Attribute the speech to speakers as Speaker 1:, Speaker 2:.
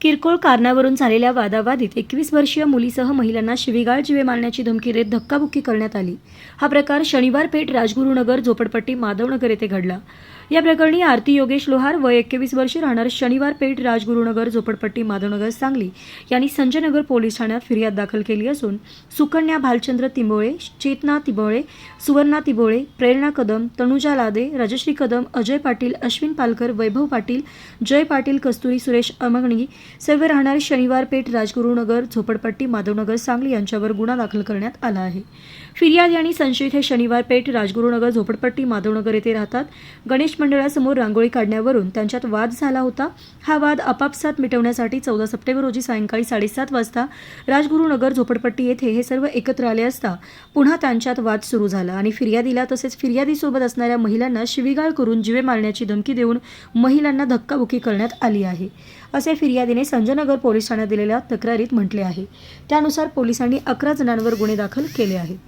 Speaker 1: किरकोळ कारणावरून झालेल्या वादावादीत एकवीस वर्षीय मुलीसह महिलांना शिवीगाळ जीवे मारण्याची धमकी देत धक्काबुक्की करण्यात आली. हा प्रकार शनिवार पेठ राजगुरुनगर झोपडपट्टी माधवनगर येथे घडला. या प्रकरणी आरती योगेश लोहार वय एकवीस वर्षी राहणार शनिवार पेठ राजगुरुनगर झोपडपट्टी माधवनगर सांगली यांनी संजयनगर पोलीस ठाण्यात फिर्याद दाखल केली असून सुकन्या भालचंद्र तिंबोळे चेतना तिबोळे सुवर्णा तिबोळे प्रेरणा कदम तनुजा लादे राजश्री कदम अजय पाटील अश्विन पालकर वैभव पाटील जय पाटील कस्तुरी सुरेश अमगणी सर्व राहणारे शनिवार पेठ राजगुरुनगर झोपडपट्टी माधवनगर सांगली यांच्यावर गुन्हा दाखल करण्यात आला आहे. फिर्यादी आणि संशयित हे शनिवार पेठ राजगुरुनगर झोपडपट्टी माधवनगर येथे राहतात. गणेश मंडळासमोर रांगोळी काढण्यावरून त्यांच्यात वाद झाला होता. हा वाद आपापसात मिटवण्यासाठी चौदा सप्टेंबर रोजी सायंकाळी साडेसात वाजता राजगुरुनगर झोपडपट्टी येथे हे सर्व एकत्र आले असता पुन्हा त्यांच्यात वाद सुरू झाला आणि फिर्यादीला तसेच फिर्यादीसोबत असणाऱ्या महिलांना शिवीगाळ करून जीवे मारण्याची धमकी देऊन महिलांना धक्काबुक्की करण्यात आली आहे. असे फिर्यादीने संजयनगर पोलीस ठाण्यात दिलेल्या तक्रारीत म्हटले आहे. त्यानुसार पोलिसांनी अकरा जणांवर गुन्हे दाखल केले आहेत.